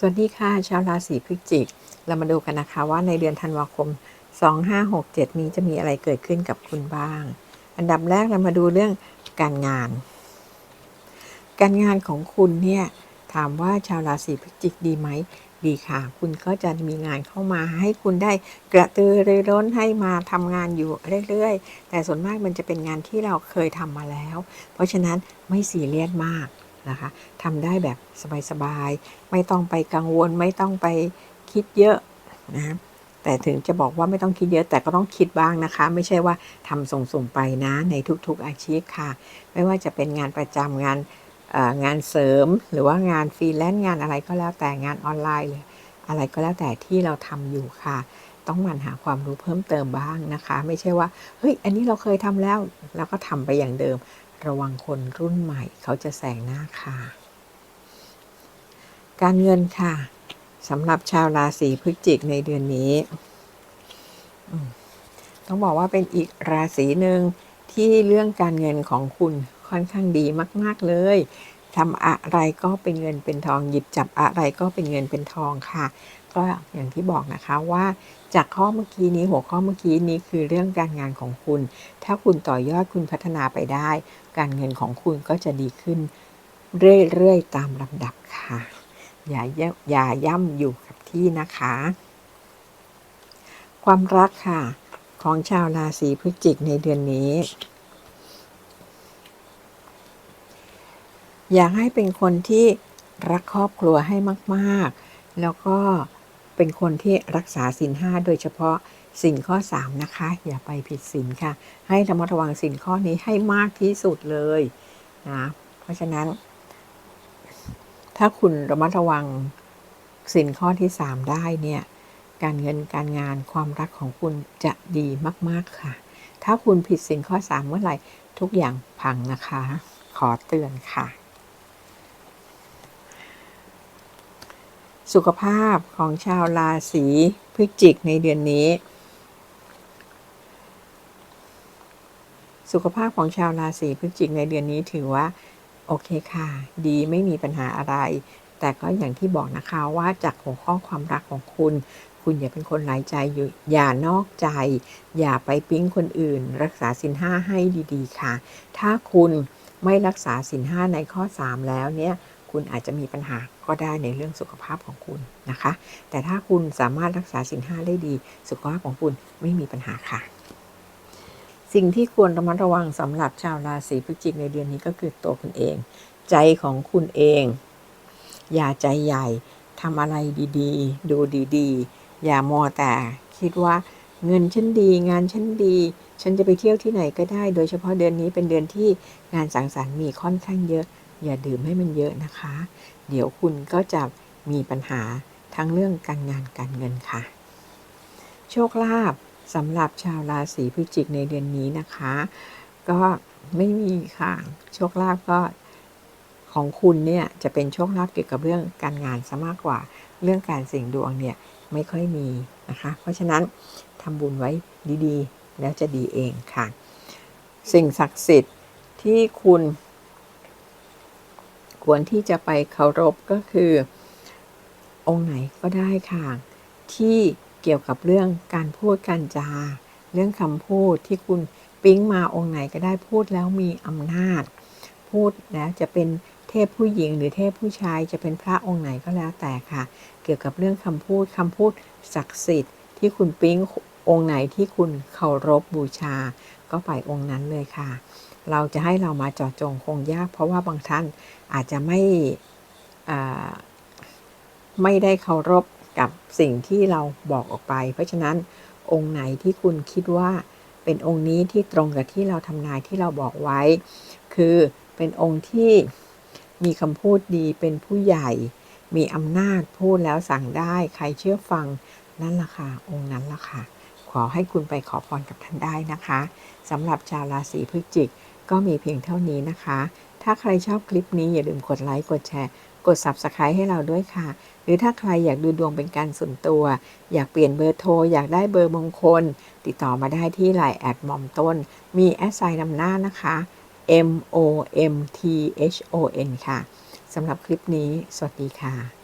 สวัสดีค่ะชาวราศีพฤศจิก เรามาดูกันนะคะว่าในเดือนธันวาคม 2567 นี้จะมีอะไรเกิดขึ้นกับคุณบ้าง อันดับแรกเรามาดูเรื่องการงาน การงานของคุณเนี่ยถามว่าชาวราศีพฤศจิกดีไหมดีค่ะ คุณก็จะมีงานเข้ามาให้คุณได้กระตือรือร้นให้มาทำงานอยู่เรื่อยๆ แต่ส่วนมากมันจะเป็นงานที่เราเคยทำมาแล้ว เพราะฉะนั้นไม่ซีเรียสมาก นะคะทำได้แบบสบายๆ ไม่ต้องไปกังวล ไม่ต้องไปคิดเยอะนะแต่ถึงจะบอกว่าไม่ต้องคิดเยอะแต่ก็ต้องคิดบ้างนะคะ ไม่ใช่ว่าทำส่งๆไปนะในทุกๆอาชีพค่ะ ไม่ว่าจะเป็นงานประจำงานงานเสริมหรือว่างานฟรีแลนซ์งานอะไรก็แล้วแต่งานออนไลน์เลยอะไรก็แล้วแต่ที่เราทำอยู่ค่ะ ต้องมันหาความรู้เพิ่มเติมบ้างนะคะ ไม่ใช่ว่าเฮ้ยอันนี้เราเคยทำแล้ว แล้วก็ทำไปอย่างเดิม ระวังคนรุ่นใหม่เขาจะแสงหน้าค่ะ การเงินค่ะสำหรับชาวราศีพฤศจิกในเดือนนี้ ต้องบอกว่าเป็นอีกราศีหนึ่งที่เรื่องการเงินของคุณค่อนข้างดีมาก ๆ เลยทำอะไรก็เป็นเงินเป็นทอง หยิบจับอะไรก็เป็นเงินเป็นทองค่ะ ก็อย่างที่บอกนะคะว่าจากข้อเมื่อกี้นี้หัวข้อเมื่อกี้นี้คือเรื่องการงานของคุณ ถ้าคุณต่อยอดคุณพัฒนาไปได้ การเงินของคุณก็จะดีขึ้น เรื่อยๆตามลำดับค่ะ อย่าอย่าย่ำอยู่กับที่นะคะ ความรักค่ะ ของชาวราศีพฤศจิกในเดือนนี้ อยากให้เป็นคนที่รักครอบครัวให้มาก ๆ แล้วก็ เป็นคนที่รักษาสินห้าโดยเฉพาะสินข้อ 3 นะคะ อย่าไปผิดสินค่ะ ให้ระมัดระวังสินข้อนี้ให้มากที่สุดเลยนะเพราะฉะนั้น ถ้าคุณระมัดระวังสินข้อที่ 3 ได้เนี่ยการเงินการงานความรักของคุณจะดีมาก ๆ ค่ะ ถ้าคุณผิดสินข้อ 3 เมื่อไหร่ ทุกอย่างพังนะคะ ขอเตือนค่ะ สุขภาพของชาวราศีพฤศจิกในเดือนนี้ สุขภาพของชาวราศีพฤศจิกในเดือนนี้ถือว่า โอเคค่ะ ดีไม่มีปัญหาอะไร แต่ก็อย่างที่บอกนะคะว่าจากหัวข้อความรักของคุณ คุณอย่าเป็นคนหลายใจอยู่อย่านอกใจ อย่าไปปิ๊งคนอื่น รักษาสินห้าให้ดีๆ ค่ะ ถ้าคุณไม่รักษาสินห้าในข้อ 3 แล้วเนี่ย คุณอาจจะมีปัญหาก็ได้ในเรื่องสุขภาพของคุณนะคะ แต่ถ้าคุณสามารถรักษาสินห้าได้ดี สุขภาพของคุณไม่มีปัญหาค่ะ สิ่งที่ควรระมัดระวังสำหรับชาวราศีพฤศจิกในเดือนนี้ก็คือตัวคุณเอง ใจของคุณเอง อย่าใจใหญ่ทำอะไรดีๆ ดูดีๆ อย่ามัวแต่คิดว่าเงินฉันดี งานฉันดี ฉันจะไปเที่ยวที่ไหนก็ได้ โดยเฉพาะเดือนนี้เป็นเดือนที่งานสังสรรค์มีค่อนข้างเยอะ อย่าดื่มให้มันเยอะนะคะ เดี๋ยวคุณก็จะมีปัญหาทั้งเรื่องการงานการเงินค่ะ โชคลาภสำหรับชาวราศีพฤศจิกในเดือนนี้นะคะ ก็ไม่มีค่ะ โชคลาภก็ของคุณเนี่ยจะเป็นโชคลาภเกี่ยวกับเรื่องการงานซะมากกว่า เรื่องการเสี่ยงดวงเนี่ยไม่ค่อยมีนะคะ เพราะฉะนั้นทำบุญไว้ดีๆ แล้วจะดีเองค่ะ สิ่งศักดิ์สิทธิ์ที่คุณ ควรที่จะไปเคารพก็คือ องค์ไหนก็ได้ค่ะ ที่เกี่ยวกับเรื่องการพูดการจา เรื่องคำพูดที่คุณปิ๊งมาองค์ไหนก็ได้พูดแล้วมีอำนาจ พูดแล้วจะเป็นเทพผู้หญิงหรือเทพผู้ชายจะเป็นพระองค์ไหนก็แล้วแต่ค่ะ เกี่ยวกับเรื่องคำพูดคำพูดศักดิ์สิทธิ์ ที่คุณปิ๊งองค์ไหนที่คุณเคารพบูชา ก็ไปองค์นั้นเลยค่ะ เราจะให้เรามาจอดจงคงยาก เพราะว่าบางท่านอาจจะไม่ไม่ได้เคารพกับสิ่งที่เราบอกออกไป เพราะฉะนั้นองค์ไหนที่คุณคิดว่าเป็นองค์นี้ที่ตรงกับที่เราทำนายที่เราบอกไว้ คือเป็นองค์ที่มีคำพูดดีเป็นผู้ใหญ่ มีอำนาจพูดแล้วสั่งได้ใครเชื่อฟังนั่นล่ะค่ะองค์นั้นล่ะค่ะขอให้คุณไปขอพรกับท่านได้นะคะสำหรับชาวราศีพฤศจิก ก็มีเพียงเท่านี้นะคะ ถ้าใครชอบคลิปนี้อย่าลืมกดไลค์ กดแชร์ กด Subscribe ให้เราด้วยค่ะ หรือถ้าใครอยากดูดวงเป็นการส่วนตัว อยากเปลี่ยนเบอร์โทร อยากได้เบอร์มงคล ติดต่อมาได้ที่ไลน์แอดมอมต้น มีแอดไซน์นำหน้านะคะ M O M T H O N ค่ะ สำหรับคลิปนี้ สวัสดีค่ะ